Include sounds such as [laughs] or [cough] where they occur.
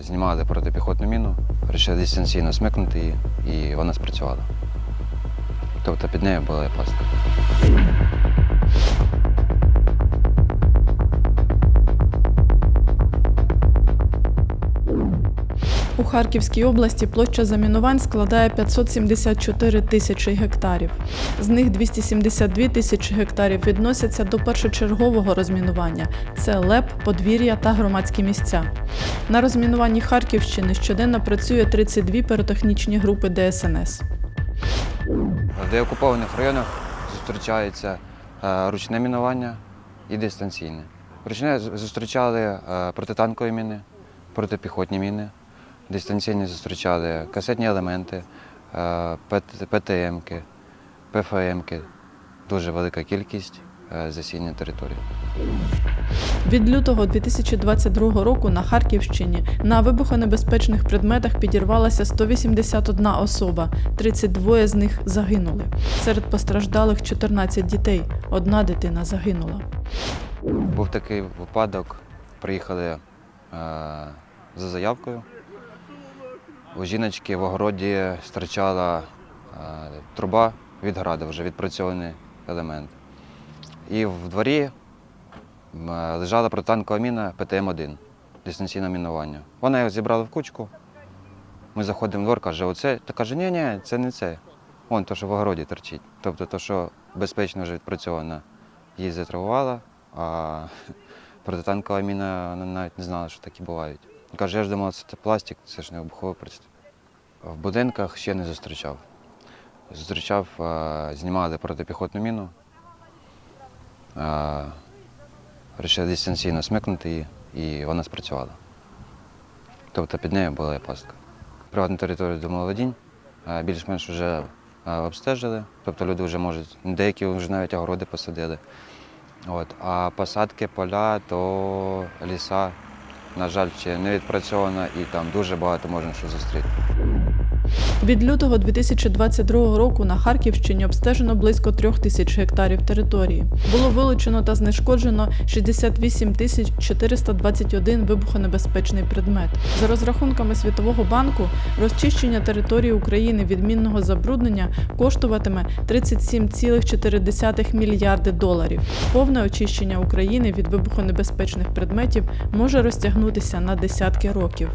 Знімали протипіхотну міну, вирішили дистанційно смикнути її, і вона спрацювала. Тобто під нею була пастка. Харківській області площа замінувань складає 574 тисячі гектарів. З них 272 тисячі гектарів відносяться до першочергового розмінування це ЛЕП, подвір'я та громадські місця. На розмінуванні Харківщини щоденно працює 32 піротехнічні групи ДСНС. В деокупованих районах зустрічається е, ручне мінування і дистанційне. Ручне зустрічали е, протитанкові міни, протипіхотні міни, дистанційні зустрічали касетні елементи, е, ПТМки, ПФМки. Дуже велика кількість е, засіння території. Від лютого 2022 року на Харківщині на вибухонебезпечних предметах підірвалася 181 особа, 32 з них загинули. Серед постраждалих 14 дітей. Одна дитина загинула. Був такий випадок, приїхали е, за заявкою. У жіночки в огороді стирчала е, труба від града, вже відпрацьований елемент. І в дворі лежала протитанкова міна ПТМ-1, дистанційне мінування. Вона їх зібрала в кучку. Ми заходимо в двор, каже, оце. Та каже, ні, ні, це не це. Вон то, що в огороді торчить. Тобто, то, що безпечно вже відпрацьовано, її затравувала, а [laughs] протитанкова міна вона навіть не знала, що такі бувають. Каже, я ж думала, це пластик, це ж не вибуховий пристрій. В будинках ще не зустрічав. Зустрічав, знімали протипіхотну міну. А, дистанційно смикнути її, і вона спрацювала. Тобто під нею була пастка. Приватну територію домоволодінь а, більш-менш вже обстежили, тобто люди вже можуть, деякі вже навіть огороди посадили. От. А посадки, поля, то ліса, на жаль, ще не відпрацьовано і там дуже багато можна що зустріти. Від лютого 2022 року на Харківщині обстежено близько трьох тисяч гектарів території. Було вилучено та знешкоджено 68 тисяч 421 вибухонебезпечний предмет. За розрахунками Світового банку, розчищення території України від мінного забруднення коштуватиме 37,4 мільярди доларів. Повне очищення України від вибухонебезпечних предметів може розтягнутися на десятки років.